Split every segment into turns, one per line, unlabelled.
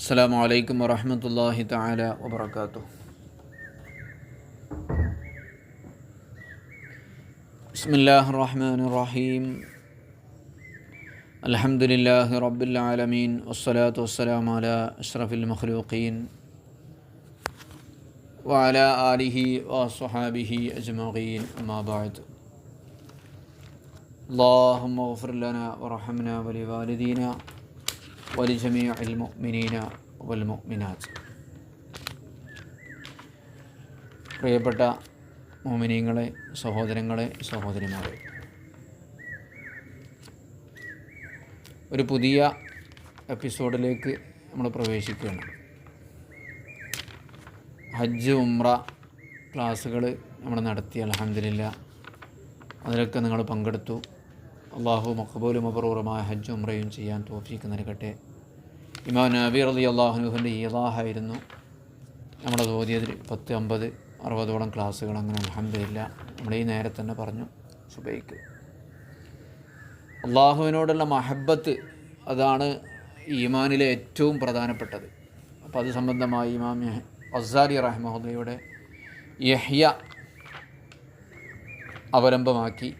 السلام عليكم ورحمة الله تعالى وبركاته. بسم الله الرحمن الرحيم. الحمد لله رب العالمين والصلاة والسلام على أشرف المخلوقين وعلى آله وصحابه أجمعين. أما بعد. اللهم اغفر لنا ورحمنا ولوالدينا വലിജമിയ അൽമുഅ്മിനീന വൽമുഅ്മിനാത്ത് പ്രിയപ്പെട്ട മോമിനീങ്ങളെ സഹോദരങ്ങളെ സഹോദരിമാരെ. ഒരു പുതിയ എപ്പിസോഡിലേക്ക് നമ്മൾ പ്രവേശിക്കുകയാണ്. ഹജ്ജ് ഉമ്ര ക്ലാസ്സുകൾ നമ്മൾ നടത്തി. അലഹമില്ല അതിലൊക്കെ നിങ്ങൾ പങ്കെടുത്തു. അള്ളാഹു മഖബൂലും അപൂർവമായ ഹജ്ജ് ഉമ്രയും ചെയ്യാൻ തോഫിക്ക് നൽകട്ടെ. ഇമാം നബി അലി അള്ളാഹുഹുന്റെ ഈലാഹായിരുന്നു നമ്മുടെ തോതിയതിൽ പത്ത് അമ്പത് അറുപതോളം ക്ലാസ്സുകൾ അങ്ങനെ അലഹമില്ല നമ്മൾ ഈ നേരെ തന്നെ പറഞ്ഞു സുബൈക്ക്. അള്ളാഹുവിനോടുള്ള മഹബത്ത് അതാണ് ഈമാനിലെ ഏറ്റവും പ്രധാനപ്പെട്ടത്. അപ്പോൾ അത് സംബന്ധമായി ഇമാം അസാരി റഹ്മഹുദയുടെ യഹ്യ അവലംബമാക്കി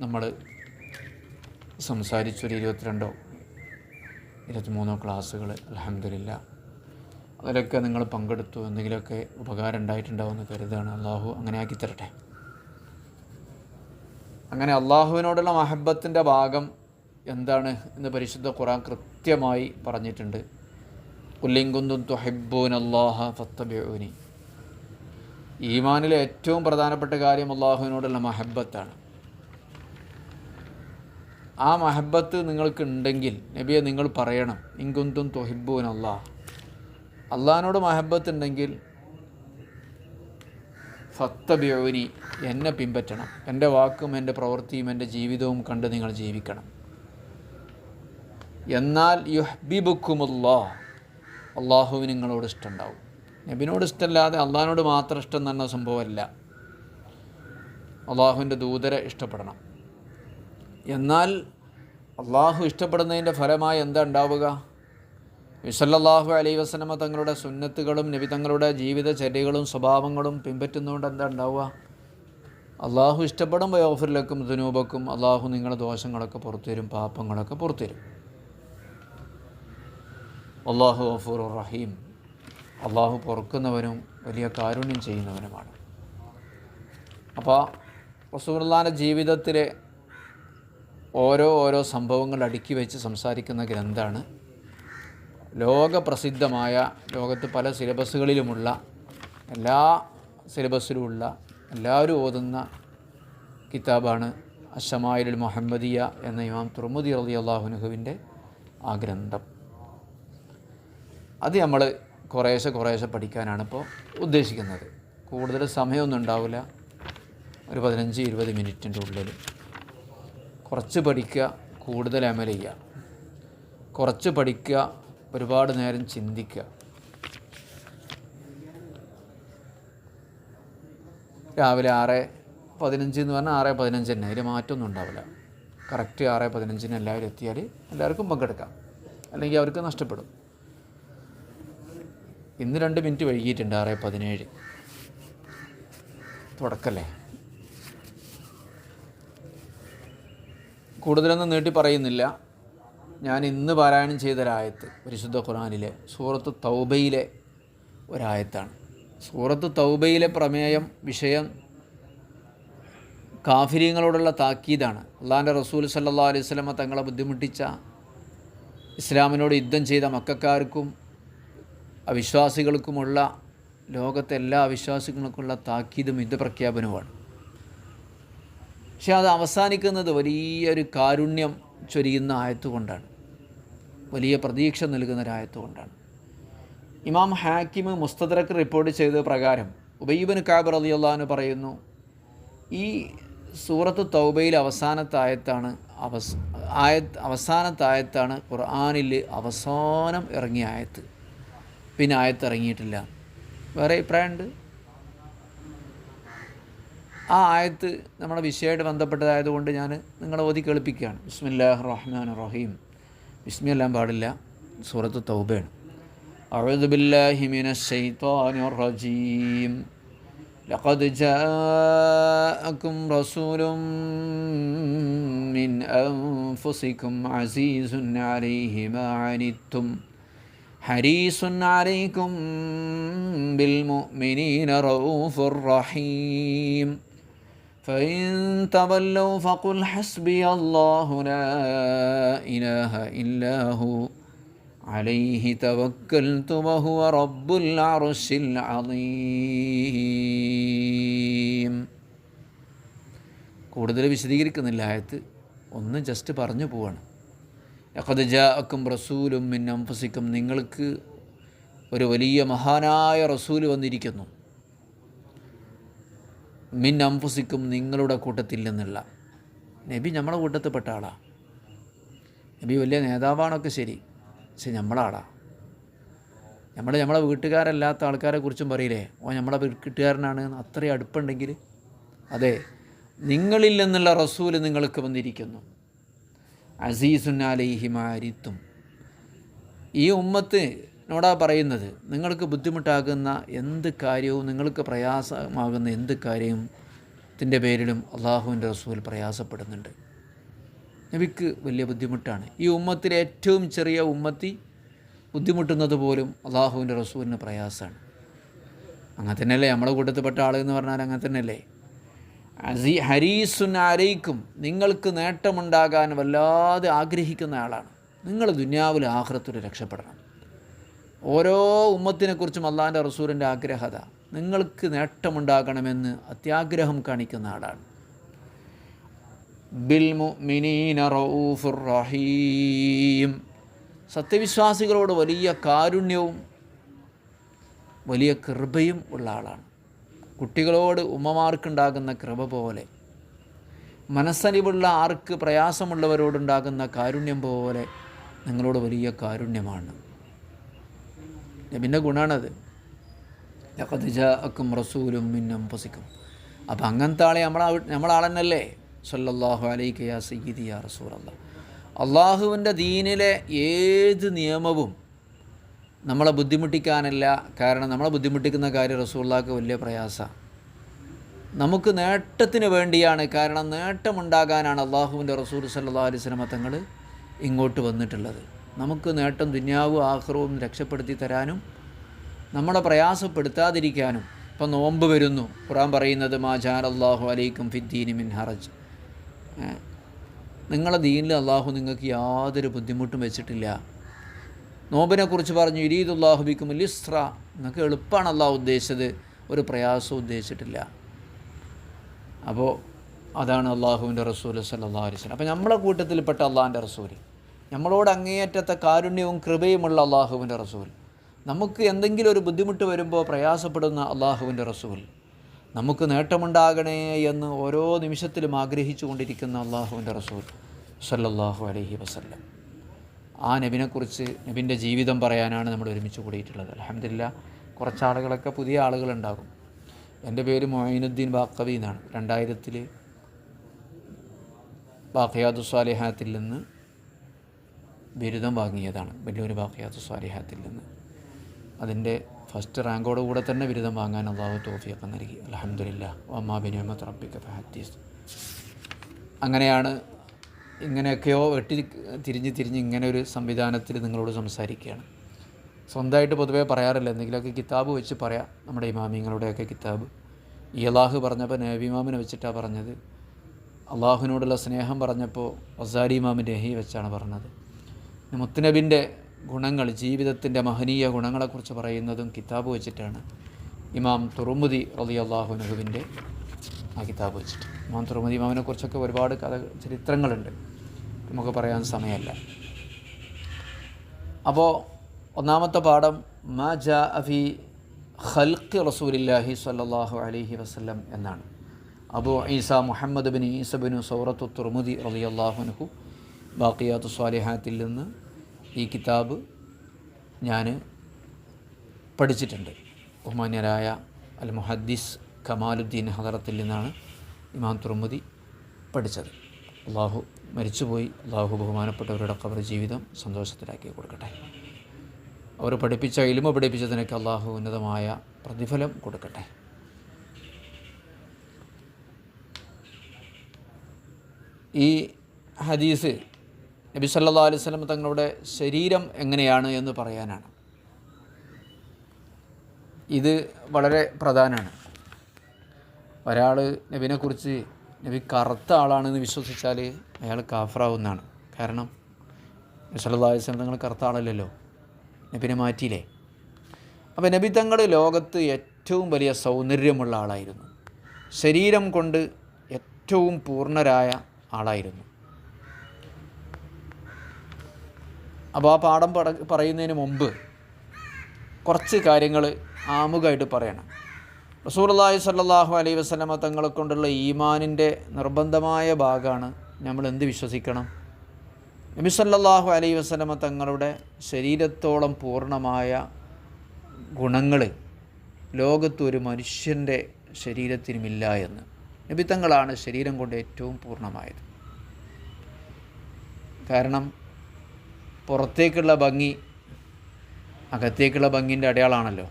നമ്മൾ സംസാരിച്ചൊരു ഇരുപത്തിരണ്ടോ ഇരുപത്തിമൂന്നോ ക്ലാസ്സുകൾ അലഹമില്ല അതിലൊക്കെ നിങ്ങൾ പങ്കെടുത്തു എന്തെങ്കിലുമൊക്കെ ഉപകാരം ഉണ്ടായിട്ടുണ്ടാവുമെന്ന് കരുതാണ് അള്ളാഹു അങ്ങനെ ആക്കി തരട്ടെ. അങ്ങനെ അള്ളാഹുവിനോടുള്ള മഹബത്തിന്റെ ഭാഗം എന്താണ് എന്ന് പരിശുദ്ധ ഖുറാൻ കൃത്യമായി പറഞ്ഞിട്ടുണ്ട്. ഉല്ലിങ്കുന്തും തുഹിബൂൻ അള്ളാഹ ഫത്തബിഊനി. ഈമാനിലെ ഏറ്റവും പ്രധാനപ്പെട്ട കാര്യം അള്ളാഹുവിനോടുള്ള മഹബത്താണ്. ആ മഹബത്ത് നിങ്ങൾക്ക് ഉണ്ടെങ്കിൽ നബിയെ നിങ്ങൾ പറയണം. ഇങ്കുന്തും തൊഹിബൂൻ അള്ളാഹ് അള്ളാഹിനോട് മഹബത്ത് ഉണ്ടെങ്കിൽ ഫത്തബിയോനി എന്നെ പിൻപറ്റണം. എന്റെ വാക്കും എന്റെ പ്രവൃത്തിയും എന്റെ ജീവിതവും കണ്ട് നിങ്ങൾ ജീവിക്കണം. എന്നാൽ യുഹ്ബിബുക്കുമുല്ലാ അള്ളാഹുവിന് നിങ്ങളോട് ഇഷ്ടമുണ്ടാവും. നബിനോട് ഇഷ്ടമല്ലാതെ അള്ളാഹിനോട് മാത്രം ഇഷ്ടം തന്ന സംഭവമല്ല. അള്ളാഹുവിന്റെ ദൂതരെ ഇഷ്ടപ്പെടണം. എന്നാൽ അള്ളാഹു ഇഷ്ടപ്പെടുന്നതിന്റെ ഫലമായി എന്താ ഉണ്ടാവുക? വിസല്ലാഹു അലൈ വസ്ലമ തങ്ങളുടെ സുന്നത്തുകളും നബി തങ്ങളുടെ ജീവിതചര്യകളും സ്വഭാവങ്ങളും പിൻപറ്റുന്നതുകൊണ്ട് എന്താ ഉണ്ടാവുക? അള്ളാഹു ഇഷ്ടപ്പെടും വയോഫറിലേക്കും ദുനൂപക്കും അള്ളാഹു നിങ്ങളുടെ ദോഷങ്ങളൊക്കെ പുറത്തു തരും പാപങ്ങളൊക്കെ പുറത്തു തരും. അള്ളാഹു ഗഫൂർ റഹീം. അള്ളാഹു പൊറുക്കുന്നവനും വലിയ കാരുണ്യം ചെയ്യുന്നവനുമാണ്. അപ്പോൾ റസൂർലാന്റെ ജീവിതത്തിലെ ഓരോ ഓരോ സംഭവങ്ങൾ അടുക്കി വെച്ച് സംസാരിക്കുന്ന ഗ്രന്ഥമാണ് ലോകപ്രസിദ്ധമായ ലോകത്ത് പല സിലബസുകളിലുമുള്ള എല്ലാ സിലബസിലുമുള്ള എല്ലാവരും ഓതുന്ന കിതാബാണ് അഷമായിൽ മുഹമ്മദിയ എന്ന ഇമാം തുറമുദി റലി അള്ളാഹുനുഹുവിന്റെ ആ ഗ്രന്ഥം. അത് നമ്മൾ കുറേശ്ശെ കുറേശ്ശെ പഠിക്കാനാണ് ഇപ്പോൾ ഉദ്ദേശിക്കുന്നത്. കൂടുതൽ സമയമൊന്നും ഉണ്ടാവില്ല. ഒരു പതിനഞ്ച് ഇരുപത് മിനിറ്റിന്റെ ഉള്ളിൽ. കുറച്ച് പഠിക്കുക കൂടുതൽ അമൽ ചെയ്യുക. കുറച്ച് പഠിക്കുക ഒരുപാട് നേരം ചിന്തിക്കുക. രാവിലെ ആറ് പതിനഞ്ച് എന്ന് പറഞ്ഞാൽ ആറ് പതിനഞ്ച് തന്നെ. അതിൽ മാറ്റമൊന്നും ഉണ്ടാവില്ല. കറക്റ്റ് ആറ് പതിനഞ്ചിന് എല്ലാവരും എത്തിയാൽ എല്ലാവർക്കും പങ്കെടുക്കാം. അല്ലെങ്കിൽ അവർക്ക് നഷ്ടപ്പെടും. ഇന്ന് രണ്ട് മിനിറ്റ് വൈകിയിട്ടുണ്ട് ആറ് പതിനേഴ്. തുടക്കല്ലേ? കൂടുതലൊന്നും നീട്ടി പറയുന്നില്ല. ഞാൻ ഇന്ന് പാരായണം ചെയ്ത ഒരായത്ത് പരിശുദ്ധ ഖുറാനിലെ സൂറത്ത് തൗബയിലെ ഒരായത്താണ്. സൂറത്ത് തൗബയിലെ പ്രമേയം വിഷയം കാഫിര്യങ്ങളോടുള്ള താക്കീതാണ്. അള്ളാഹാന്റെ റസൂൽ സല്ലാ അലൈഹി സ്വലമ തങ്ങളെ ബുദ്ധിമുട്ടിച്ച ഇസ്ലാമിനോട് യുദ്ധം ചെയ്ത മക്കാർക്കും അവിശ്വാസികൾക്കുമുള്ള ലോകത്തെ എല്ലാ അവിശ്വാസികൾക്കുമുള്ള താക്കീതും യുദ്ധപ്രഖ്യാപനവുമാണ്. പക്ഷെ അത് അവസാനിക്കുന്നത് വലിയൊരു കാരുണ്യം ചൊരിയുന്ന ആയത്തുകൊണ്ടാണ്. വലിയ പ്രതീക്ഷ നൽകുന്ന ഒരായത്തുകൊണ്ടാണ് ഇമാം ഹാക്കിം മുസ്തദറക്ക് റിപ്പോർട്ട് ചെയ്ത പ്രകാരം ഉബൈബിൻ കാബർ അലി അള്ളഹാന് പറയുന്നു ഈ സൂറത്ത് തൗബയിൽ അവസാനത്തായത്താണ് അവസ് ആയ അവസാനത്തായത്താണ് ഖുർആാനിൽ അവസാനം ഇറങ്ങിയ ആയത്ത്. പിന്നെ ആയത്ത് ഇറങ്ങിയിട്ടില്ല. വേറെ അഭിപ്രായമുണ്ട്? ആ ആയത്ത് നമ്മുടെ വിഷയമായിട്ട് ബന്ധപ്പെട്ടതായതുകൊണ്ട് ഞാൻ നിങ്ങളെ ഓതി കേൾപ്പിക്കുകയാണ് ബിസ്മില്ലാഹ് റഹ്മാൻ റഹീം ബിസ്മി എല്ലാം പാടില്ല സൂറത്ത് തൗബയാണ് أعوذ بالله من الشيطان الرجيم لقد جاءكم رسول من أنفسكم عزيز عليه ما عنتم حريص عليكم بالمؤمنين رؤوف رحيم فإن تولوا فقل حسبي الله لا إله إلا هو عليه توكلت وهو رب العرش العظيم കൂടുതൽ വിശദീകരിക്കുന്നില്ല ആയത്ത് ഒന്ന് ജസ്റ്റ് പറഞ്ഞു പോവാണ് യഖദ് ജാഅക്കും റസൂലും മിൻ അംഫസിക്കും നിങ്ങൾക്ക് ഒരു വലിയ മഹാനായ റസൂൽ വന്നിരിക്കുന്നു മിൻ അംഫുസിക്കും നിങ്ങളുടെ കൂട്ടത്തിൽ നിന്നുള്ള നബി നമ്മളെ കൂട്ടത്തിൽപ്പെട്ട ആളാ. നബി വലിയ നേതാവാണൊക്കെ ശരി പക്ഷെ നമ്മളാടാ നമ്മൾ നമ്മളെ വീട്ടുകാരല്ലാത്ത ആൾക്കാരെ കുറിച്ചും പറയില്ലേ? ഓ നമ്മളെ വീട്ടുകാരനാണ് അത്രയും അടുപ്പുണ്ടെങ്കിൽ? അതെ നിങ്ങളിൽ നിന്നുള്ള റസൂൽ നിങ്ങൾക്ക് വന്നിരിക്കുന്നു. അസീസുന്നാലിഹിമാരിത്തും ഈ ഉമ്മത്ത് നോടാ പറയുന്നത് നിങ്ങൾക്ക് ബുദ്ധിമുട്ടാകുന്ന എന്ത് കാര്യവും നിങ്ങൾക്ക് പ്രയാസമാകുന്ന എന്ത് കാര്യവും ത്തിന്റെ പേരിലും അള്ളാഹുവിന്റെ റസൂൽ പ്രയാസപ്പെടുന്നുണ്ട്. നബിക്ക് വലിയ ബുദ്ധിമുട്ടാണ്. ഈ ഉമ്മത്തിലെ ഏറ്റവും ചെറിയ ഉമ്മത്തി ബുദ്ധിമുട്ടുന്നത് പോലും അള്ളാഹുവിന്റെ റസൂലിന് പ്രയാസമാണ്. അങ്ങനെ തന്നെയല്ലേ നമ്മളെ കൂട്ടത്തിൽപ്പെട്ട ആൾ എന്ന് പറഞ്ഞാൽ അങ്ങനെ തന്നെയല്ലേ? അസി ഹരീസുൻ ആരയിക്കും നിങ്ങൾക്ക് നേട്ടമുണ്ടാകാൻ വല്ലാതെ ആഗ്രഹിക്കുന്ന ആളാണ്. നിങ്ങൾ ദുന്യാവിൽ ആഹ്റത്തിൽ രക്ഷപ്പെടണം. ഓരോ ഉമ്മത്തിനെക്കുറിച്ചും അള്ളാന്റെ റസൂലിന്റെ ആഗ്രഹത. നിങ്ങൾക്ക് നേട്ടമുണ്ടാകണമെന്ന് അത്യാഗ്രഹം കാണിക്കുന്ന ആളാണ്. റഹീം. സത്യവിശ്വാസികളോട് വലിയ കാരുണ്യവും വലിയ കൃപയും ഉള്ള ആളാണ്. കുട്ടികളോട് ഉമ്മമാർക്കുണ്ടാകുന്ന കൃപ പോലെ മനസ്സലിവുള്ള ആർക്ക് പ്രയാസമുള്ളവരോടുണ്ടാകുന്ന കാരുണ്യം പോലെ നിങ്ങളോട് വലിയ കാരുണ്യമാണ്. നബിന്റെ ഗുണമാണത് ലഖദ്ജാക്കും റസൂലും മിന്നും പൊസിക്കും അപ്പം അങ്ങനത്തെ ആളെ നമ്മളാ നമ്മളാളെന്നല്ലേ? സല്ലല്ലാഹു അലൈക്ക് യാ സയ്യിദി യാ റസൂൽ അല്ല അള്ളാഹുവിന്റെ ദീനിലെ ഏത് നിയമവും നമ്മളെ ബുദ്ധിമുട്ടിക്കാനല്ല കാരണം നമ്മളെ ബുദ്ധിമുട്ടിക്കുന്ന കാര്യം റസൂള്ളാക്ക് വലിയ പ്രയാസമാണ് നമുക്ക് നേട്ടത്തിന് വേണ്ടിയാണ് കാരണം നേട്ടമുണ്ടാകാനാണ് അള്ളാഹുവിന്റെ റസൂൽ സല്ലാ അലൈഹി സ്വലമ ഇങ്ങോട്ട് വന്നിട്ടുള്ളത്. നമുക്ക് നേട്ടം ദുന്യാവും ആഹ്റവും രക്ഷപ്പെടുത്തി തരാനും നമ്മളെ പ്രയാസപ്പെടുത്താതിരിക്കാനും ഇപ്പം നോമ്പ് വരുന്നു. ഖുറാൻ പറയുന്നത് മാ ജാൻ അള്ളാഹു അലൈക്കും ഫിദ്ദീനി മിൻ ഹറജ്. നിങ്ങളെ ദീനിൽ അള്ളാഹു നിങ്ങൾക്ക് യാതൊരു ബുദ്ധിമുട്ടും വെച്ചിട്ടില്ല. നോമ്പിനെക്കുറിച്ച് പറഞ്ഞു ഇരീദുല്ലാഹുബിക്കും ലിസ്ര നിങ്ങൾക്ക് എളുപ്പമാണ് അള്ളാഹു ഉദ്ദേശിച്ചത്. ഒരു പ്രയാസവും ഉദ്ദേശിച്ചിട്ടില്ല. അപ്പോൾ അതാണ് അള്ളാഹുവിന്റെ റസൂൽ സല്ലാ അലിസ്ലം അപ്പോൾ നമ്മളെ കൂട്ടത്തിൽപ്പെട്ട അള്ളാഹിന്റെ റസൂൽ നമ്മളോട് അങ്ങേയറ്റത്തെ കാരുണ്യവും കൃപയുമുള്ള അള്ളാഹുവിന്റെ റസൂൽ. നമുക്ക് എന്തെങ്കിലും ഒരു ബുദ്ധിമുട്ട് വരുമ്പോൾ പ്രയാസപ്പെടുന്ന അള്ളാഹുവിന്റെ റസൂൽ. നമുക്ക് നേട്ടമുണ്ടാകണേ എന്ന് ഓരോ നിമിഷത്തിലും ആഗ്രഹിച്ചു കൊണ്ടിരിക്കുന്ന അള്ളാഹുവിന്റെ റസൂൽ സല്ലല്ലാഹു അലഹി വസല്ലം. ആ നബിനെക്കുറിച്ച് നബിന്റെ ജീവിതം പറയാനാണ് നമ്മൾ ഒരുമിച്ച് കൂടിയിട്ടുള്ളത്. അലഹമില്ല കുറച്ച് ആളുകളൊക്കെ പുതിയ ആളുകളുണ്ടാകും. എന്റെ പേര് മൊയിനുദ്ദീൻ ബാക്കവി എന്നാണ്. രണ്ടായിരത്തിൽ ബാഖയാദുസ്വാലിഹാത്തിൽ നിന്ന് ബിരുദം വാങ്ങിയതാണ്. വലിയൊരു ബാഖിയാദു സ്വാലിഹാത്തിൽ നിന്ന്. അതിന്റെ ഫസ്റ്റ് റാങ്കോട് കൂടെ തന്നെ ബിരുദം വാങ്ങാൻ അള്ളാഹു തോഫിയൊക്കെ നൽകി. അലഹമില്ല ഒമാ ബിനിയമത്ത് റബ്ബിക്ക് ഫഹത്തീസ് അങ്ങനെയാണ് ഇങ്ങനെയൊക്കെയോ വെട്ടി തിരിഞ്ഞ് തിരിഞ്ഞ് ഇങ്ങനെ ഒരു സംവിധാനത്തിൽ നിങ്ങളോട് സംസാരിക്കുകയാണ്. സ്വന്തമായിട്ട് പൊതുവേ പറയാറില്ല. എന്തെങ്കിലുമൊക്കെ കിതാബ് വെച്ച് പറയാം. നമ്മുടെ ഇമാമിങ്ങളുടെയൊക്കെ കിതാബ്. അള്ളാഹു പറഞ്ഞപ്പോൾ നബി ഇമാമിനെ വെച്ചിട്ടാണ് പറഞ്ഞത്. അള്ളാഹുവിനോടുള്ള സ്നേഹം പറഞ്ഞപ്പോൾ വസാരി ഇമാമിന്റെ ഹി വെച്ചാണ് പറഞ്ഞത്. മുത്തുനബിന്റെ ഗുണങ്ങൾ ജീവിതത്തിന്റെ മഹനീയ ഗുണങ്ങളെക്കുറിച്ച് പറയുന്നതും കിതാബ് വെച്ചിട്ടാണ്. ഇമാം തുറുമുദി റലി അള്ളാഹുനഹുവിന്റെ ആ കിതാബ് വെച്ചിട്ട്. ഇമാം തുറുമുദി ഇമാമിനെക്കുറിച്ചൊക്കെ ഒരുപാട് കഥ ചരിത്രങ്ങളുണ്ട്. നമുക്ക് പറയാൻ സമയമല്ല. അപ്പോൾ ഒന്നാമത്തെ പാഠം മാ ജാ അഫി ഖൽഖ് റസൂലില്ലാഹി സ്വല്ലല്ലാഹു അലഹി വസ്ലം എന്നാണ്. അബു ഈസ മുഹമ്മദ് ബിൻ ഈസ ബിൻ സൗറത്തു തുർമുദി റളിയല്ലാഹുനഹു ബാക്കിയാത്തു സ്വാലിഹാത്തിൽ നിന്ന് ഈ കിതാബ് ഞാൻ പഠിച്ചിട്ടുണ്ട്. ബഹുമാന്യരായ അൽ മുഹദ്ദീസ് കമാലുദ്ദീൻ ഹദറത്തിൽ നിന്നാണ് ഇമാം തുർമുദി പഠിച്ചത്. അള്ളാഹു മരിച്ചുപോയി. അള്ളാഹു ബഹുമാനപ്പെട്ടവരുടെ കബർ ജീവിതം സന്തോഷത്തിലാക്കി കൊടുക്കട്ടെ. അവർ പഠിപ്പിച്ച ഇലിമ പഠിപ്പിച്ചതിനൊക്കെ അള്ളാഹു ഉന്നതമായ പ്രതിഫലം കൊടുക്കട്ടെ. ഈ ഹദീസ് നബി സല്ലാ അലൈഹി സ്വലം തങ്ങളുടെ ശരീരം എങ്ങനെയാണ് എന്ന് പറയാനാണ്. ഇത് വളരെ പ്രധാനമാണ്. ഒരാൾ നബിനെക്കുറിച്ച് നബി കറുത്ത ആളാണെന്ന് വിശ്വസിച്ചാൽ അയാൾ കാഫറാവുന്നതാണ്. കാരണം വസല്ലം തങ്ങൾ കറുത്ത ആളല്ലല്ലോ. നബിനെ മാറ്റിയില്ലേ? അപ്പോൾ നബി തങ്ങൾ ലോകത്ത് ഏറ്റവും വലിയ സൗന്ദര്യമുള്ള ആളായിരുന്നു. ശരീരം കൊണ്ട് ഏറ്റവും പൂർണരായ ആളായിരുന്നു. അപ്പോൾ ആ പാഠം പട പറയുന്നതിന് മുമ്പ് കുറച്ച് കാര്യങ്ങൾ ആമുഖമായിട്ട് പറയണം. റസൂർല്ലാഹി സല്ലാഹു അലൈഹി വസ്ലമ തങ്ങളെ കൊണ്ടുള്ള ഈമാനിന്റെ നിർബന്ധമായ ഭാഗമാണ് നമ്മൾ എന്ത് വിശ്വസിക്കണം? നബി സല്ലല്ലാഹു അലൈഹി വസ്ലമ തങ്ങളുടെ ശരീരത്തോളം പൂർണമായ ഗുണങ്ങൾ ലോകത്ത് ഒരു മനുഷ്യന്റെ ശരീരത്തിനുമില്ല എന്ന്. നബി തങ്ങളാണ് ശരീരം കൊണ്ട് ഏറ്റവും പൂർണമായത്. കാരണം പുറത്തേക്കുള്ള ഭംഗി അകത്തേക്കുള്ള ഭംഗിന്റെ അടയാളാണല്ലോ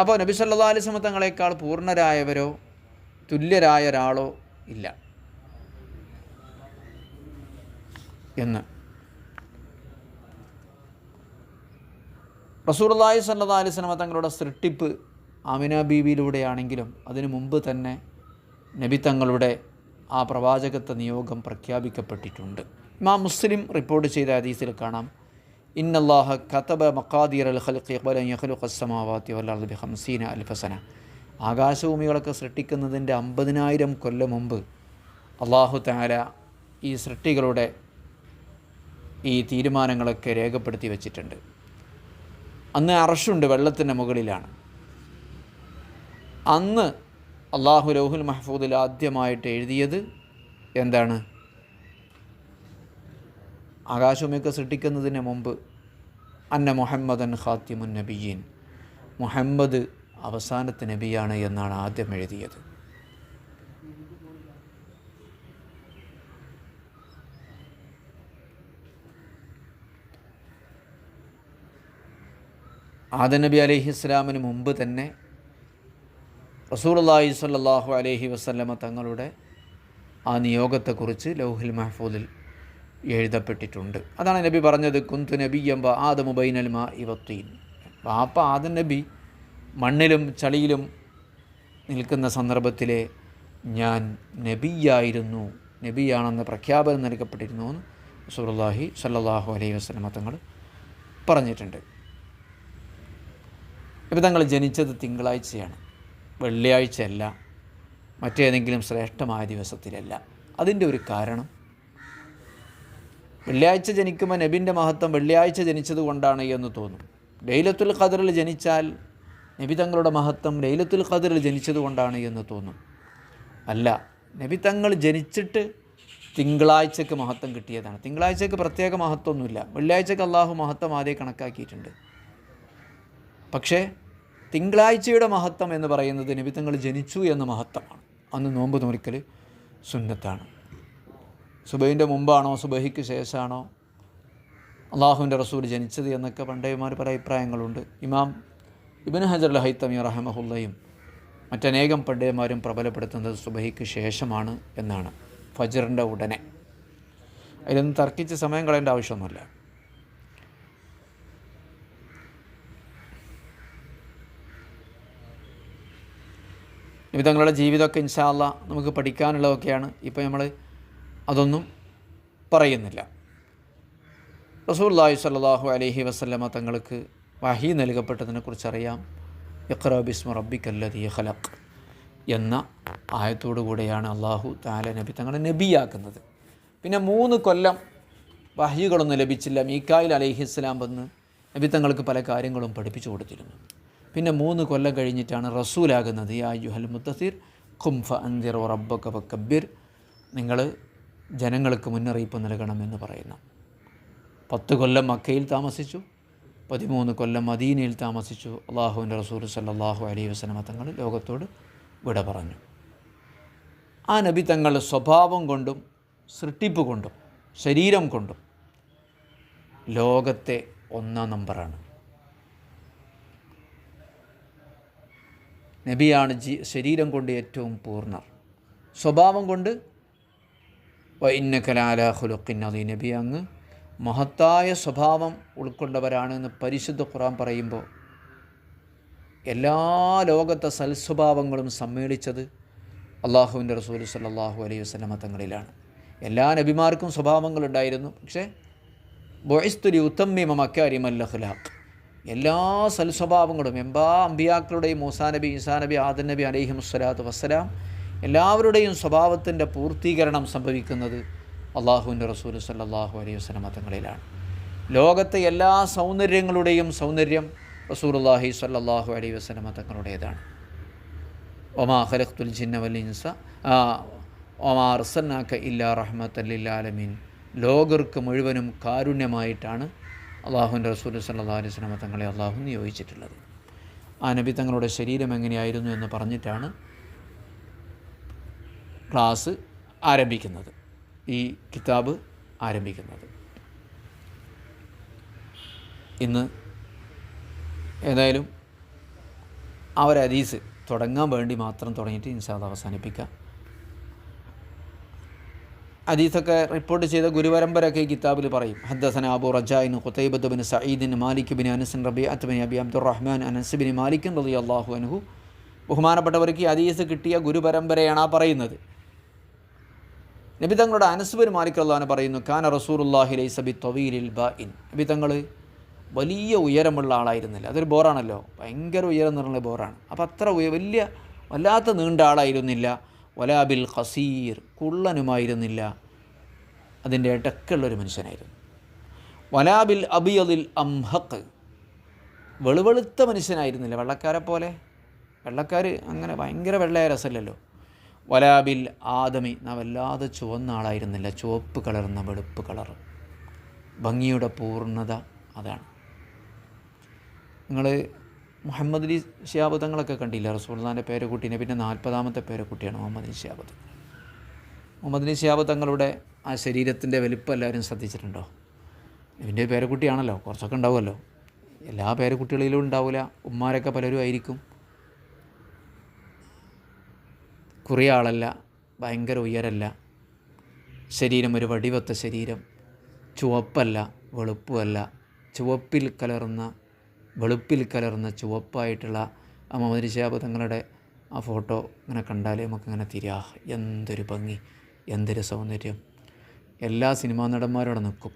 അപ്പോൾ നബി സല്ലാ അലിസ്മ തങ്ങളെക്കാൾ പൂർണരായവരോ തുല്യരായ ഒരാളോ ഇല്ല. എന്ന്. റസൂർലായി സല്ലാ അലിസ്ലമ തങ്ങളുടെ സൃഷ്ടിപ്പ് ആമിന ബീവിയിലൂടെയാണെങ്കിലും അതിനു മുമ്പ് തന്നെ നബി തങ്ങളുടെ ആ പ്രവാചകത്വ നിയോഗം പ്രഖ്യാപിക്കപ്പെട്ടിട്ടുണ്ട്. ഇമാം മുസ്ലിം റിപ്പോർട്ട് ചെയ്ത ഹദീസിൽ കാണാം. ഇന്നല്ലാഹ കതബ മക്കാദീർ അൽ ഖൽഖി വൽ അർദി ബിഖംസീന അൽഫസന ആകാശഭൂമികളൊക്കെ സൃഷ്ടിക്കുന്നതിന്റെ അമ്പതിനായിരം കൊല്ലം മുമ്പ് അള്ളാഹു താല ഈ സൃഷ്ടികളുടെ ഈ തീരുമാനങ്ങളൊക്കെ രേഖപ്പെടുത്തി വച്ചിട്ടുണ്ട്. അന്ന് അറഷുണ്ട് വെള്ളത്തിന്റെ മുകളിലാണ്. അന്ന് അള്ളാഹു ലൗഹുൽ മഹഫൂദിൽ ആദ്യമായിട്ട് എഴുതിയത് എന്താണ്? ആകാശമൊക്കെ സൃഷ്ടിക്കുന്നതിന് മുമ്പ് അന്ന മുഹമ്മദൻ ഖാത്തിമുൻ നബിയീൻ. മുഹമ്മദ് അവസാനത്തെ നബിയാണ് എന്നാണ് ആദ്യം എഴുതിയത്. ആദം നബി അലൈഹി ഇസ്ലാമിന് മുമ്പ് തന്നെ റസൂലുള്ളാഹി സ്വല്ലല്ലാഹു അലൈഹി വസല്ലമ തങ്ങളുടെ ആ നിയോഗത്തെക്കുറിച്ച് ലൗഹിൽ മഹഫൂദിൽ എഴുതപ്പെട്ടിട്ടുണ്ട്. അതാണ് നബി പറഞ്ഞത് കുന്തു നബിയമ്പ ആദമു ബൈനൽ മാ ഇവത്തീൻ പാപ്പ ആദം നബി മണ്ണിലും ചളിയിലും നിൽക്കുന്ന സന്ദർഭത്തിലെ ഞാൻ നബിയായിരുന്നു നബിയാണെന്ന് പ്രഖ്യാപനം നൽകപ്പെട്ടിരുന്നു എന്ന് സുറുല്ലാഹി സല്ലാഹു അലൈഹി വസ്ലമ തങ്ങൾ പറഞ്ഞിട്ടുണ്ട്. ഇപ്പം തങ്ങൾ ജനിച്ചത് തിങ്കളാഴ്ചയാണ് വെള്ളിയാഴ്ചയല്ല മറ്റേതെങ്കിലും ശ്രേഷ്ഠമായ ദിവസത്തിലല്ല. അതിന്റെ ഒരു കാരണം വെള്ളിയാഴ്ച ജനിക്കുമ്പോൾ നബിന്റെ മഹത്വം വെള്ളിയാഴ്ച ജനിച്ചത് കൊണ്ടാണ് എന്ന് തോന്നും. ലൈലത്തുൽ ഖദറിൽ ജനിച്ചാൽ നബി തങ്ങളുടെ മഹത്വം ലൈലത്തുൽ ഖദറിൽ ജനിച്ചത് കൊണ്ടാണ് എന്ന് തോന്നും. അല്ല നബി തങ്ങൾ ജനിച്ചിട്ട് തിങ്കളാഴ്ചക്ക് മഹത്വം കിട്ടിയതാണ്. തിങ്കളാഴ്ചക്ക് പ്രത്യേക മഹത്വമൊന്നുമില്ല. വെള്ളിയാഴ്ചക്ക് അള്ളാഹു മഹത്വം ആദ്യം കണക്കാക്കിയിട്ടുണ്ട്. പക്ഷേ തിങ്കളാഴ്ചയുടെ മഹത്വം എന്ന് പറയുന്നത് നബി തങ്ങൾ ജനിച്ചു എന്ന മഹത്വമാണ്. അന്ന് നോമ്പ് നോറിക്കൽ സുന്നത്താണ്. സുബൈന്റെ മുമ്പാണോ സുബഹിക്ക് ശേഷമാണോ അള്ളാഹുവിന്റെ റസൂൽ ജനിച്ചത് എന്നൊക്കെ പണ്ടേമാർ പല അഭിപ്രായങ്ങളുണ്ട്. ഇമാം ഇബിൻ ഹജർ ഹൈത്തമി റഹമഹുല്ലയും മറ്റനേകം പണ്ഡിതന്മാരും പ്രബലപ്പെടുത്തുന്നത് സുബഹിക്ക് ശേഷമാണ് എന്നാണ് ഫജറിന്റെ ഉടനെ. അതിലൊന്നും തർക്കിച്ച് സമയം കളയേണ്ട ആവശ്യമൊന്നുമില്ല. നബി തങ്ങളുടെ ജീവിതമൊക്കെ ഇൻഷാല്ല നമുക്ക് പഠിക്കാനുള്ളതൊക്കെയാണ്. ഇപ്പോൾ നമ്മൾ അതൊന്നും പറയുന്നില്ല. റസൂല്ലാഹി സ്വല്ലല്ലാഹു അലഹി വസല്ലമ തങ്ങൾക്ക് വഹി നൽകപ്പെട്ടതിനെക്കുറിച്ച് അറിയാം ഇഖ്റ ബിസ്മ റബ്ബിക്കല്ലതി ഖലഖ് എന്ന ആയത്തോടു കൂടെയാണ് അള്ളാഹു താല നബി തങ്ങളെ നബിയാക്കുന്നത്. പിന്നെ മൂന്ന് കൊല്ലം വഹികളൊന്നും ലഭിച്ചില്ല. മീക്കായിൽ അലൈഹിസ്സലാം വന്ന് നബി തങ്ങൾക്ക് പല കാര്യങ്ങളും പഠിപ്പിച്ചു കൊടുത്തിരുന്നു. പിന്നെ മൂന്ന് കൊല്ലം കഴിഞ്ഞിട്ടാണ് റസൂലാകുന്നത്. യാ യുഹൽ മുത്തസിർ ഖുംഫ അന്തിർ റബ്ബക കബീർ. നിങ്ങൾ ജനങ്ങൾക്ക് മുന്നറിയിപ്പ് നൽകണമെന്ന് പറയുന്നു. പത്ത് കൊല്ലം മക്കയിൽ താമസിച്ചു. പതിമൂന്ന് കൊല്ലം മദീനയിൽ താമസിച്ചു. അള്ളാഹുവിന്റെ റസൂൽ സല്ലാഹു അലൈഹി വസ്ലമ തങ്ങൾ ലോകത്തോട് വിട പറഞ്ഞു. ആ നബി തങ്ങൾ സ്വഭാവം കൊണ്ടും സൃഷ്ടിപ്പ് കൊണ്ടും ശരീരം കൊണ്ടും ലോകത്തെ ഒന്നാം നമ്പറാണ്. നബിയാണ് ജി ശരീരം കൊണ്ട് ഏറ്റവും പൂർണർ. സ്വഭാവം കൊണ്ട് ഇന്ന കലാല ഹുലുക്കിൻ അത് നബി അങ്ങ് മഹത്തായ സ്വഭാവം ഉൾക്കൊണ്ടവരാണ് എന്ന് പരിശുദ്ധ ഖുറാൻ പറയുമ്പോൾ എല്ലാ ലോകത്തെ സൽസ്വഭാവങ്ങളും സമ്മേളിച്ചത് അള്ളാഹുവിന്റെ റസൂൽ സല്ലാഹു അലൈഹി വസ്ലമ തങ്ങളിലാണ്. എല്ലാ നബിമാർക്കും സ്വഭാവങ്ങളുണ്ടായിരുന്നു. പക്ഷേ ബൊയ്സ്തുരി ഉത്തമ്മിമ മക്കാരിം അല്ലഖ്ലാഖ് എല്ലാ സൽസ്വഭാവങ്ങളും എമ്പാ അമ്പിയാക്കളുടെയും മൂസാ നബി ഈസാ നബി ആദൻ നബി അലൈഹി വസ്സലാം എല്ലാവരുടെയും സ്വഭാവത്തിന്റെ പൂർത്തീകരണം സംഭവിക്കുന്നത് അള്ളാഹുവിന്റെ റസൂൽ സല്ലാഹു അലൈഹി വസ്ലമ തങ്ങളിലാണ് ലോകത്തെ എല്ലാ സൗന്ദര്യങ്ങളുടെയും സൗന്ദര്യം റസൂലുള്ളാഹി സല്ലാഹു അലൈഹി വസല്ലമ തങ്ങളുടേതാണ് ഒമാ ഖലഖ്തുൽ ജിന്ന വൽ ഇൻസ ഒമാ റസന്നാക്ക ഇല്ലാ റഹ്മത്തല്ലാലമീൻ ലോകർക്ക് മുഴുവനും കാരുണ്യമായിട്ടാണ് അള്ളാഹുവിന്റെ റസൂൽ സല്ലാ അലൈഹി വസല്ലമ തങ്ങളെ അള്ളാഹു നിയോഗിച്ചിട്ടുള്ളത് ആ നബി തങ്ങളുടെ ശരീരം എങ്ങനെയായിരുന്നു എന്ന് പറഞ്ഞിട്ടാണ് ക്ലാസ് ആരംഭിക്കുന്നത്. ഈ കിതാബ് ആരംഭിക്കുന്നത്. ഇന്ന് ഏതായാലും ആ ഒരു അരീസ് തുടങ്ങാൻ വേണ്ടി മാത്രം തുടങ്ങിയിട്ട് ഇൻഷാദ് അവസാനിപ്പിക്കാം. ഹദീസൊക്കെ റിപ്പോർട്ട് ചെയ്ത ഗുരുപരമ്പരൊക്കെ ഈ കിതാബിൽ പറയും. ഹദ്ദസന അബു റജായിൻ ഖുത്തൈബത്ത് ബിൻ സഈദിൻ മാലിക് ബിൻ അനസിൻ റബി അത്ബിൻ അബി അബ്ദുറഹ്മാൻ അനസ് ബിൻ മാലിക്കൻ റബി അള്ളാഹു അനഹു ബഹുമാനപ്പെട്ടവർക്ക് ഈ ഹദീസ് കിട്ടിയ ഗുരുപരമ്പരയാണ് ആ പറയുന്നത്. നബി തങ്ങളുടെ അനസ് ബിൻ മാലിക് അള്ളഹാൻ പറയുന്നു ഖാന റസൂറുല്ലാഹി ലൈസബി തൊവീലിൽ ബ ഇൻ നബി തങ്ങൾ വലിയ ഉയരമുള്ള ആളായിരുന്നില്ല. അതൊരു ബോറാണല്ലോ. ഭയങ്കര ഉയരം നിറഞ്ഞ ബോറാണ്. അപ്പോൾ അത്ര വലിയ വല്ലാത്ത നീണ്ട ആളായിരുന്നില്ല. വലാബിൽ ഖസീർ കുള്ളനുമായിരുന്നില്ല. അതിന്റെ ഇടക്കുള്ളൊരു മനുഷ്യനായിരുന്നു. വലാബിൽ അബിയതിൽ അംഹക്ക് വെളുവെളുത്ത മനുഷ്യനായിരുന്നില്ല. വെള്ളക്കാരെ പോലെ. വെള്ളക്കാർ അങ്ങനെ ഭയങ്കര വെള്ളയ രസമല്ലല്ലോ. വലാബിൽ ആദമി. നവല്ലാതെ വല്ലാതെ ചുവന്ന ആളായിരുന്നില്ല. ചുവപ്പ് കളർന്ന വെളുപ്പ് കളർ. ഭംഗിയുടെ പൂർണത അതാണ്. നിങ്ങൾ മുഹമ്മദ് അലി ഷിയാബ് കണ്ടില്ല? റസൂൽദാന്റെ പേരക്കുട്ടീനെ. പിന്നെ നാൽപ്പതാമത്തെ പേരക്കുട്ടിയാണ് മുഹമ്മദ് അലി ഷിയാബ് മുഹമ്മദ് അലി ഷിയാബ് ആ ശരീരത്തിന്റെ വലിപ്പം എല്ലാവരും ശ്രദ്ധിച്ചിട്ടുണ്ടോ? ഇതിന്റെ പേരക്കുട്ടിയാണല്ലോ. കുറച്ചൊക്കെ ഉണ്ടാവുമല്ലോ. എല്ലാ പേരക്കുട്ടികളിലും ഉണ്ടാവില്ല ഉമ്മാരൊക്കെ പലരും ആയിരിക്കും. കുറേ ആളല്ല ഭയങ്കര ഉയരല്ല. ശരീരം ഒരു വടിവത്ത ശരീരം. ചുവപ്പല്ല വെളുപ്പുമല്ല ചുവപ്പിൽ കലർന്ന വെളുപ്പിൽ കലർന്ന ചുവപ്പായിട്ടുള്ള ആ മുഹമ്മദ് തങ്ങളുടെ ആ ഫോട്ടോ ഇങ്ങനെ കണ്ടാലേ നമുക്കിങ്ങനെ തിരിയാ. എന്തൊരു ഭംഗി എന്തൊരു സൗന്ദര്യം. എല്ലാ സിനിമാ നടന്മാരും അവിടെ നിൽക്കും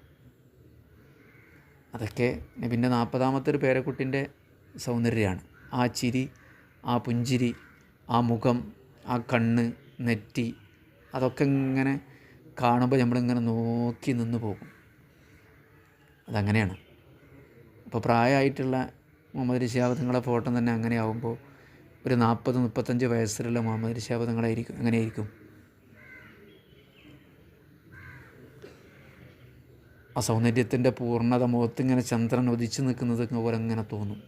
അതൊക്കെ പിന്നെ നാൽപ്പതാമത്തെ ഒരു പേരക്കുട്ടിന്റെ സൗന്ദര്യമാണ്. ആ ചിരി ആ പുഞ്ചിരി ആ മുഖം ആ കണ്ണ് നെറ്റി അതൊക്കെ ഇങ്ങനെ കാണുമ്പോൾ നമ്മളിങ്ങനെ നോക്കി നിന്ന് പോകും. അതങ്ങനെയാണ്. അപ്പോൾ പ്രായമായിട്ടുള്ള മുഹമ്മദ് തങ്ങളെ ഫോട്ടോ തന്നെ അങ്ങനെ ആകുമ്പോൾ ഒരു നാൽപ്പത് മുപ്പത്തഞ്ച് വയസ്സിലുള്ള മുഹമ്മദ് ഋഷിയാബ് തങ്ങളായിരിക്കും അങ്ങനെയായിരിക്കും. ആ സൗന്ദര്യത്തിന്റെ പൂർണത മുഖത്തിങ്ങനെ ചന്ദ്രൻ ഒതിച്ച് നിൽക്കുന്നത് പോലെ അങ്ങനെ തോന്നും.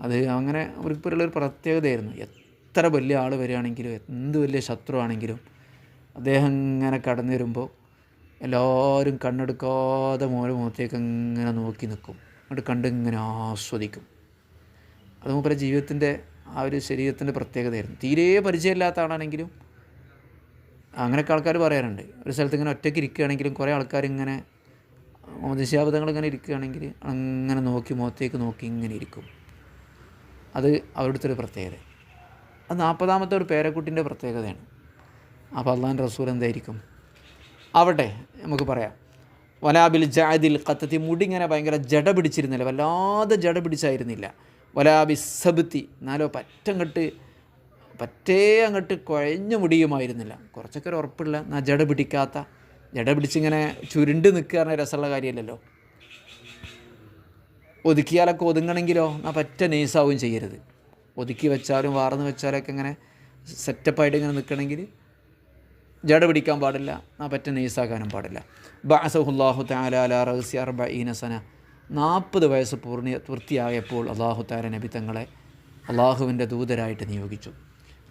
അത് അങ്ങനെ അവർക്കുള്ളൊരു പ്രത്യേകതയായിരുന്നു. എത്ര വലിയ ആൾ വരികയാണെങ്കിലും എന്ത് വലിയ ശത്രു ആണെങ്കിലും അദ്ദേഹം ഇങ്ങനെ കടന്നു വരുമ്പോൾ എല്ലാവരും കണ്ണെടുക്കാതെ മോലെ മുഖത്തേക്ക് ഇങ്ങനെ നോക്കി നിൽക്കും. അങ്ങോട്ട് കണ്ട് ഇങ്ങനെ ആസ്വദിക്കും. അത് മൂപ്പരെ ജീവിതത്തിന്റെ ആ ഒരു ശരീരത്തിന്റെ പ്രത്യേകതയായിരുന്നു. തീരെ പരിചയമില്ലാത്ത ആളാണെങ്കിലും അങ്ങനെയൊക്കെ ആൾക്കാർ പറയാറുണ്ട്. ഒരു സ്ഥലത്ത് ഇങ്ങനെ ഒറ്റയ്ക്ക് ഇരിക്കുകയാണെങ്കിലും കുറേ ആൾക്കാർ ഇങ്ങനെ ദിശാബദ്ധങ്ങൾ ഇങ്ങനെ ഇരിക്കുകയാണെങ്കിൽ അങ്ങനെ നോക്കി മുഖത്തേക്ക് നോക്കി ഇങ്ങനെ ഇരിക്കും. അത് അവരുടെ ഒരു പ്രത്യേകത. അത് നാൽപ്പതാമത്തെ ഒരു പേരക്കുട്ടിന്റെ പ്രത്യേകതയാണ്. അപ്പോൾ അള്ളാൻ റസൂൽ എന്തായിരിക്കും? ആവട്ടെ നമുക്ക് പറയാം. വലാബിൽ ജാദിൽ കത്തത്തി മുടി ഇങ്ങനെ ഭയങ്കര ജട പിടിച്ചിരുന്നില്ല വല്ലാതെ ജട പിടിച്ചായിരുന്നില്ല. വലാബി സബത്തി എന്നാലോ പറ്റങ്ങട്ട് പറ്റേ അങ്ങോട്ട് കുഴഞ്ഞ മുടിയുമായിരുന്നില്ല. കുറച്ചൊക്കെ ഒരു ഉറപ്പുള്ള എന്നാ ജട പിടിക്കാത്ത ജട പിടിച്ചിങ്ങനെ ചുരുണ്ട് നിൽക്കുക പറഞ്ഞ രസമുള്ള കാര്യമല്ലല്ലോ. ഒതുക്കിയാലൊക്കെ ഒതുങ്ങണമെങ്കിലോ? എന്നാൽ പറ്റ നെയ്സാവുകയും ചെയ്യരുത്. ഒതുക്കി വെച്ചാലും വാർന്ന് വെച്ചാലൊക്കെ ഇങ്ങനെ സെറ്റപ്പായിട്ട് ഇങ്ങനെ നിൽക്കണമെങ്കിൽ ജട പിടിക്കാൻ പാടില്ല ആ പറ്റ നെയ്സാക്കാനും പാടില്ല. ബഅസഹുല്ലാഹു താല റഹസ്യ അർബീനസന നാൽപ്പത് വയസ്സ് പൂർണ പൂർത്തിയായപ്പോൾ അള്ളാഹു താല നബി തങ്ങളെ അള്ളാഹുവിന്റെ ദൂതരായിട്ട് നിയോഗിച്ചു.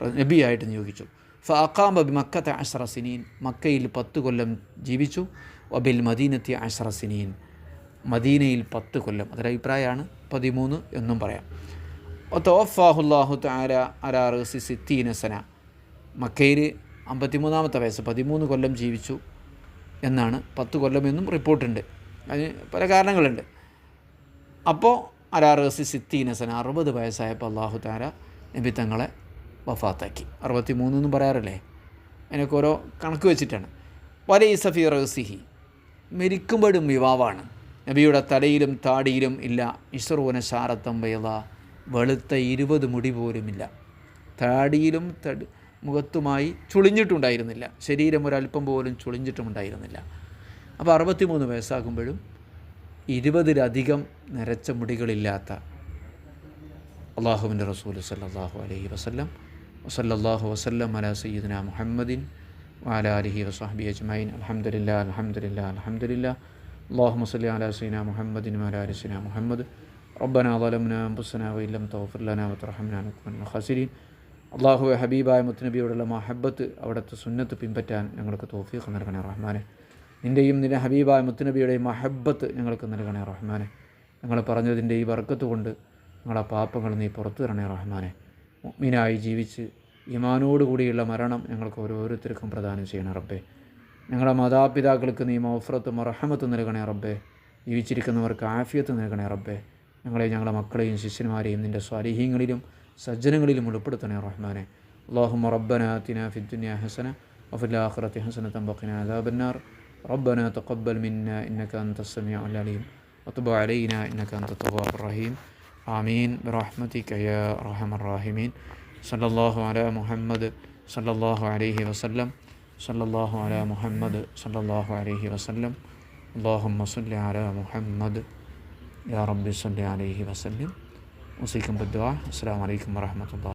നബിയായിട്ട് നിയോഗിച്ചു. ഫാഖാം ബി മക്കത്തെ അഷറസിനീൻ മക്കയിൽ പത്ത് കൊല്ലം ജീവിച്ചു. വബിൽ മദീനത്തി അഷറസിനീൻ മദീനയിൽ പത്ത് കൊല്ലം. അതൊരഭിപ്രായമാണ്. പതിമൂന്ന് എന്നും പറയാം. തോഫാഹുല്ലാഹു താര സിത്തീന സിത്തീനസന മക്കയിൽ അമ്പത്തിമൂന്നാമത്തെ വയസ്സ് പതിമൂന്ന് കൊല്ലം ജീവിച്ചു എന്നാണ് പത്ത് കൊല്ലമെന്നും റിപ്പോർട്ടുണ്ട്. അതിന് പല കാരണങ്ങളുണ്ട്. അപ്പോൾ സിത്തീന സിത്തീനസന അറുപത് വയസ്സായപ്പോൾ അള്ളാഹു താര നബി തങ്ങളെ വഫാത്താക്കി. അറുപത്തി മൂന്നെന്നും പറയാറില്ലേ? അതിനൊക്കെ ഓരോ കണക്ക് വെച്ചിട്ടാണ്. വലൈ സഫി റസിഹി. മരിക്കുമ്പോഴും യുവാവാണ് നബിയുടെ തലയിലും താടിയിലും ഇല്ല. ഇഷറുവന ശാരത്തം വയല വെളുത്ത ഇരുപത് മുടി പോലുമില്ല. താടിയിലും തടി മുഖത്തുമായി ചുളിഞ്ഞിട്ടുണ്ടായിരുന്നില്ല. ശരീരം ഒരല്പം പോലും ചുളിഞ്ഞിട്ടുമുണ്ടായിരുന്നില്ല. അപ്പോൾ അറുപത്തിമൂന്ന് വയസ്സാകുമ്പോഴും ഇരുപതിലധികം നരച്ച മുടികളില്ലാത്ത അള്ളാഹുവിന്റെ റസൂൽ സല്ലാഹു അലഹി വസ്ല്ലം വസല്ലാഹു വസ്ലം അല സയ്യിദിന മുഹമ്മദിൻ വാല അലഹി വസാഹബി അജ്മൈൻ അലഹമുല്ല അലഹമുല്ല അലഹമുല്ല അള്ളാഹു മസ്ലി അല സീന മുഹമ്മദിൻ മലാ അലിസിന മുഹമ്മദ് ربنا ظلمنا انفسنا وان لم تغفر لنا وترحمنا نكون من الخاسرين അള്ളാഹു ഹബീബായ മുത്തുനബിയോടുള്ള മഹബത്ത് അവിടുത്തെ സുന്നത്ത് പിൻപറ്റാൻ ഞങ്ങൾക്ക് തോഫീഖ് നൽകണേ റഹ്മാനെ നിൻ്റെയും നിൻ്റെ ഹബീബായ മുത്തുനബിയുടെയും മഹബത്ത് ഞങ്ങൾക്ക് നൽകണേ റഹ്മാനെ ഞങ്ങൾ പറഞ്ഞതിൻ്റെ ഈ വർക്കത്ത് കൊണ്ട് ഞങ്ങളെ പാപ്പങ്ങൾ നീ പുറത്തു തരണേ റഹ്മാനെ മുഅ്മിനായി ജീവിച്ച് ഈമാനോടുകൂടിയുള്ള മരണം ഞങ്ങൾക്ക് ഓരോരുത്തർക്കും പ്രദാനം ചെയ്യണേ റബ്ബേ ഞങ്ങളുടെ മാതാപിതാക്കൾക്ക് നീ മൗഫറത്തും റഹമത്തും നൽകണേ റബ്ബേ ജീവിച്ചിരിക്കുന്നവർക്ക് ആഫിയത്ത് നൽകണേ റബ്ബേ ഞങ്ങളെ ഞങ്ങളുടെ മക്കളെയും ശിഷ്യന്മാരെയും നിൻ്റെ സ്വാലിഹീങ്ങളിലും സജ്ജനങ്ങളിലും ഉൾപ്പെടുത്തണേ റഹ്മാനെ اللهم ربنا آتنا في الدنيا حسنة وفي الآخرة حسنة وقنا عذاب النار ربنا تقبل منا إنك أنت السميع العليم وتب علينا إنك أنت التواب الرحيم آمين برحمتك يا أرحم الراحمين صلى الله على محمد صلى الله عليه وسلم صلى الله على محمد صلى الله عليه وسلم اللهم صل على محمد يا رب صل عليه وسلم. أوصيكم بالدعاء. السلام عليكم ورحمة الله.